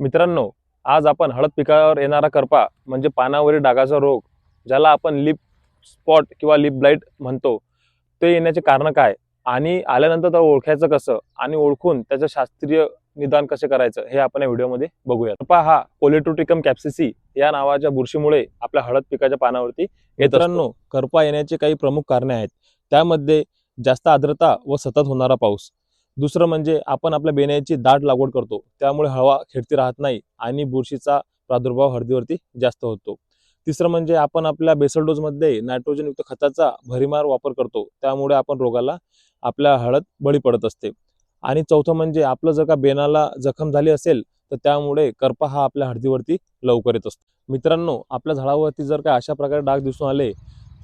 मित्रांनो आज आपण हळद पिकावर येणारा करपा म्हणजे पानावरील डागाचा रोग ज्याला आपण लिप स्पॉट किंवा लिप ब्लाईट म्हणतो ते येण्याचे कारण काय? आणि आल्यानंतर तर ओळखायचं कसं? आणि ओळखून त्याचं शास्त्रीय निदान कसे करायचं? हे आपण या व्हिडिओमध्ये बघूया करपा हा पोलेट्रोटिकम कॅप्सिसी या नावाच्या बुरशीमुळे आपल्या हळद पिकाच्या पानावरती मित्रांनो करपा येण्याचे काही प्रमुख कारणे आहेत. त्यामध्ये जास्त आर्द्रता व सतत होणारा पाऊस. दुसरं म्हणजे आपण आपल्या बेण्याची दाट लागवड करतो. त्यामुळे हवा खेळती राहत नाही आणि बुरशीचा प्रादुर्भाव हळदीवरती जास्त होतो. तिसरं म्हणजे आपण आपल्या बेसल डोजमध्ये नायट्रोजनयुक्त खताचा भरीमार वापर करतो. त्यामुळे आपण रोगाला आपल्या हळद बळी पडत असते. आणि चौथं म्हणजे आपलं जर का बेनाला जखम झाली असेल तर त्यामुळे करपा हा आपल्या हळदीवरती लवकर येत असतो. मित्रांनो आपल्या झाडावरती जर का अशा प्रकारे डाग दिसून आले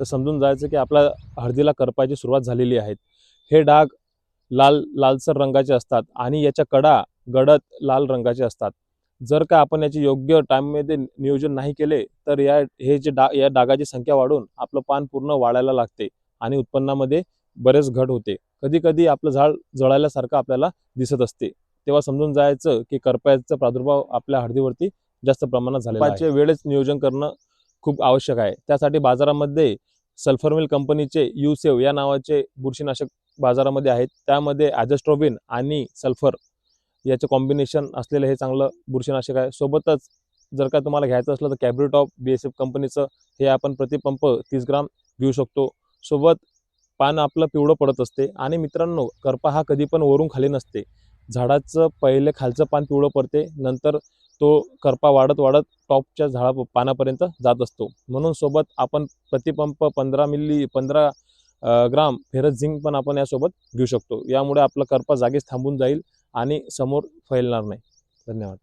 तर समजून जायचं की आपल्या हळदीला करपाची सुरुवात झालेली आहे. हे डाग लाल लालसर रंगाचे असतात आणि याच्या कडा गडद लाल रंगाचे असतात. जर का आपण याचे योग्य टाईममध्ये नियोजन नाही केले तर या हे जे डा या डागाची संख्या वाढून आपलं पान पूर्ण वाढायला लागते आणि उत्पन्नामध्ये बरेच घट होते. कधी कधी आपलं झाड जळाल्यासारखं आपल्याला दिसत असते. तेव्हा समजून जायचं की करपायाचा प्रादुर्भाव आपल्या हळदीवरती जास्त प्रमाणात झाला आहे. वेळेच नियोजन करणं खूप आवश्यक आहे. त्यासाठी बाजारामध्ये सल्फरमिल कंपनीचे युसेव या नावाचे बुरशीनाशक बाजारामध्ये आहेत. त्यामध्ये ॲझोस्ट्रोबिन आणि सल्फर याचं कॉम्बिनेशन असलेलं हे चांगलं बुरशीनाशक आहे. सोबतच जर का तुम्हाला घ्यायचं असलं तर कॅब्रिटॉप बी एस एफ कंपनीचं हे आपण प्रतिपंप तीस ग्राम घेऊ शकतो. सोबत पान आपलं पिवळं पडत असते. आणि मित्रांनो करपा हा कधी पण वरून खाली नसते. झाडाचं पहिले खालचं पान पिवळं पडते. नंतर तो करपा वाढत वाढत टॉपच्या झाडा पानापर्यंत जात असतो. म्हणून सोबत आपण प्रतिपंप पंधरा मिली पंधरा ग्राम फेरस झिंक पण आपण यासोबत घेऊ शकतो. यामुळे आपला करपा जागीच थांबून जाईल आणि समोर फैलणार नाही. धन्यवाद.